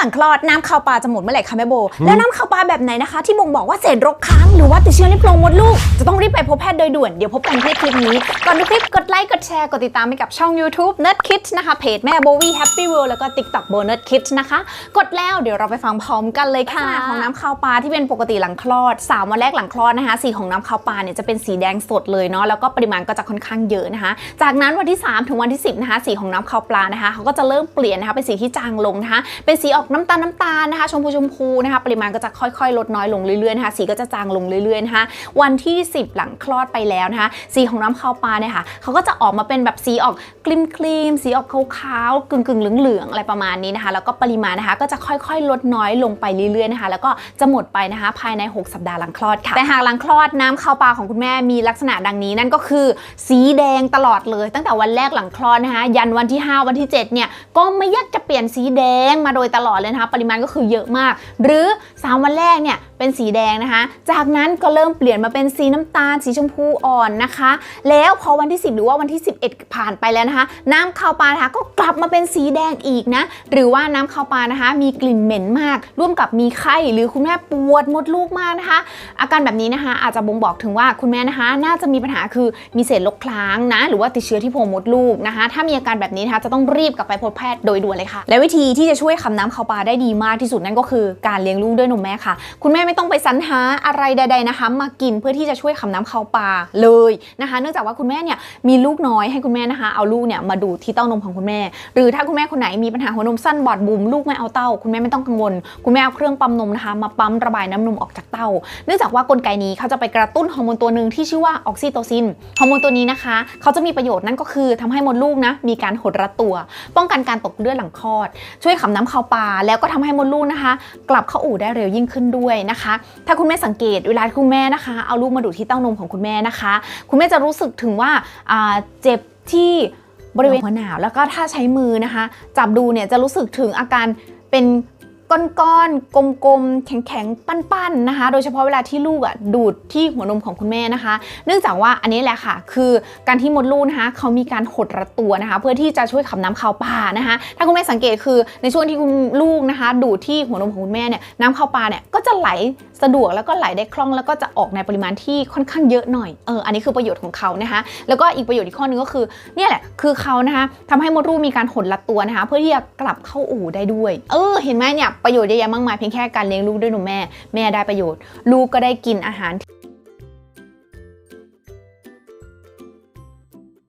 หลังคลอดน้ำเข้าปลาจะหมดเมื่อไหร่คะแม่โบ แล้วน้ำเข้าปลาแบบไหนนะคะ ที่บ่งบอกว่าเศษรกค้างหรือว่าติดเชื้อในโพรงมดลูก จะต้องรีบไปพบแพทย์โดยด่วนเดี๋ยวพบกันที่คลิปนี้ ก่อนดูคลิปกดไลค์กดแชร์กดติดตามไปกับช่อง YouTube Nerd Kids นะคะเพจแม่โบวี่ Happy World แล้วก็ TikTok โบ Nerd Kids นะคะ กดแล้วเดี๋ยวเราไปฟังพร้อมกันเลยค่ะลักษณะของน้ำเข้าปลาที่เป็นปกติหลังคลอด3วันแรกหลังคลอดนะคะสีของน้ำเข้าปลาเนี่ยจะเป็นสีแดงสดเลยเนาะแล้วก็ปริมาณก็จะค่อนข้างเยอะนะคะ จากนั้นวันที่ 3 ถึงวันที่ 10นะคะสีของน้ำเข้าปลานะคะเขาก็จะเริ่มเปลี่ยนนะคะเป็นสีที่จางลงนะคะเป็นสีออกน้ำตาลน้ำตาลนะคะ ชมพูชมพูนะคะ ปริมาณก็จะค่อยๆ ลดน้อยลงเรื่อยๆนะคะ สีก็จะจางลงเรื่อยๆนะคะวันที่ 10 หลังคลอดไปแล้วนะคะ สีของน้ำเข้าวปลาเนี่ยค่ะเขาก็จะออกมาเป็นแบบสีออกครีมครีมๆสีออกขาวๆกึ่งๆเหลืองๆอะไรประมาณนี้นะคะ แล้วก็ปริมาณนะคะก็จะค่อยๆ ลดน้อยลงไปเรื่อยๆนะคะ แล้วก็จะหมดไปนะคะ ภายใน 6 สัปดาห์หลังคลอดค่ะแต่หากหลังคลอดน้ำเข้าวปลาของคุณแม่มีลักษณะดังนี้นั่นก็คือ สีแดงตลอดเลย ตั้งแต่วันแรกหลังคลอดนะคะ ยันวันที่ 5 วันที่7เนี่ยก็ไม่ยากจะเปลี่ยนสีแดงมาโดยตลอดเลยนะคะ ปริมาณก็คือเยอะมาก หรือ 3 วันแรกเนี่ย เป็นสีแดงนะคะ จากนั้นก็เริ่มเปลี่ยนมาเป็นสีน้ำตาล สีชมพูอ่อนนะคะ แล้วพอวันที่ 10 หรือว่าวันที่ 11 ผ่านไปแล้วนะคะ น้ำข้าวปลานะคะก็กลับมาเป็นสีแดงอีกนะ หรือว่าน้ำข้าวปลานะคะ มีกลิ่นเหม็นมาก ร่วมกับมีไข้หรือคุณแม่ปวดมดลูกมากนะคะ อาการแบบนี้นะคะ อาจจะบ่งบอกถึงว่าคุณแม่นะคะ น่าจะมีปัญหาคือมีเศษลกคล้างนะ หรือว่าติดเชื้อที่โพรงมดลูกนะคะ ถ้ามีอาการแบบนี้นะคะจะต้องรีบกลับไปพบแพทย์โดยด่วนเลยค่ะ และวิธีที่จะช่วยคำน้ำข้าวปลาได้ดีมากที่สุดนั่นก็คือการเลี้ยงลูกด้วยนมแม่ค่ะ คุณแม่ไม่ต้องไปสรรหาอะไรใด ๆนะคะ มากินเพื่อที่จะช่วยคำน้ำข้าวปลาเลยนะคะ เนื่องจากว่าคุณแม่เนี่ยมีลูกน้อยให้คุณแม่นะคะ เอาลูกเนี่ยมาดูที่เต้านมของคุณแม่ หรือถ้าคุณแม่คนไหนมีปัญหาหัวนมสั้นบอดบุมลูกไม่เอาเต้า คุณแม่ไม่ต้องกังวล คุณแม่เอาเครื่องปั๊มนมนะคะ มาปั๊มระบายน้ำนมออกจากเต้า เนื่องจากว่ากลไกนี้เขาจะไปกระตุ้นฮอร์โมนตัวหนึ่งที่ชื่อว่าออกซิโตซินฮอร์โมนตัวนี้นะคะเขาจะมีประโยชน์นั่นก็คือทำให้มดลูกนะมีการหดรัดตัว ป้องกันการตกเลือดหลังคลอด ช่วยขับน้ำเข้าปลาแล้วก็ทำให้มดลูกนะคะ กลับเข้าอู่ได้เร็วยิ่งขึ้นด้วยนะคะถ้าคุณแม่สังเกตเวลาคุณแม่นะคะ เอาลูกมาดูดที่เต้านมของคุณแม่นะคะ คุณแม่จะรู้สึกถึงว่าอ่าเจ็บที่บริเวณหัวหนาวแล้วก็ถ้าใช้มือนะคะ จับดูเนี่ยจะรู้สึกถึงอาการเป็น ก้อนๆ กลมๆ แข็งๆ ปั้นๆ นะคะ โดยเฉพาะเวลาที่ลูกอะดูดที่หัวนมของคุณแม่นะคะ เนื่องจากว่าอันนี้แหละค่ะ คือการที่มดลูกนะคะเขามีการหดรัดตัวนะคะ เพื่อที่จะช่วยขับน้ำเข้าวปลานะคะ ถ้าคุณแม่สังเกตคือในช่วงที่คุณลูกนะคะ ดูดที่หัวนมของคุณแม่เนี่ยน้ำข้าวปลาเนี่ยก็จะไหล สะดวกแล้วก็ไหลได้คล่องแล้วก็จะออกในปริมาณที่ค่อนข้างเยอะหน่อยเอออันนี้คือประโยชน์ของเขานะคะ แล้วก็อีกประโยชน์อีกข้อหนึงก็คือเนี่ยแหละคือเขานะคะทำให้มดลูกมีการหดรัดตัวนะคะ เพื่อที่จะกลับเข้าอู่ได้ด้วย เออ เห็นไหมเนี่ยประโยชน์เยอะแยะมากมายเพียงแค่การเลี้ยงลูกด้วยนมแม่ แม่ได้ประโยชน์ ลูกก็ได้กินอาหารที่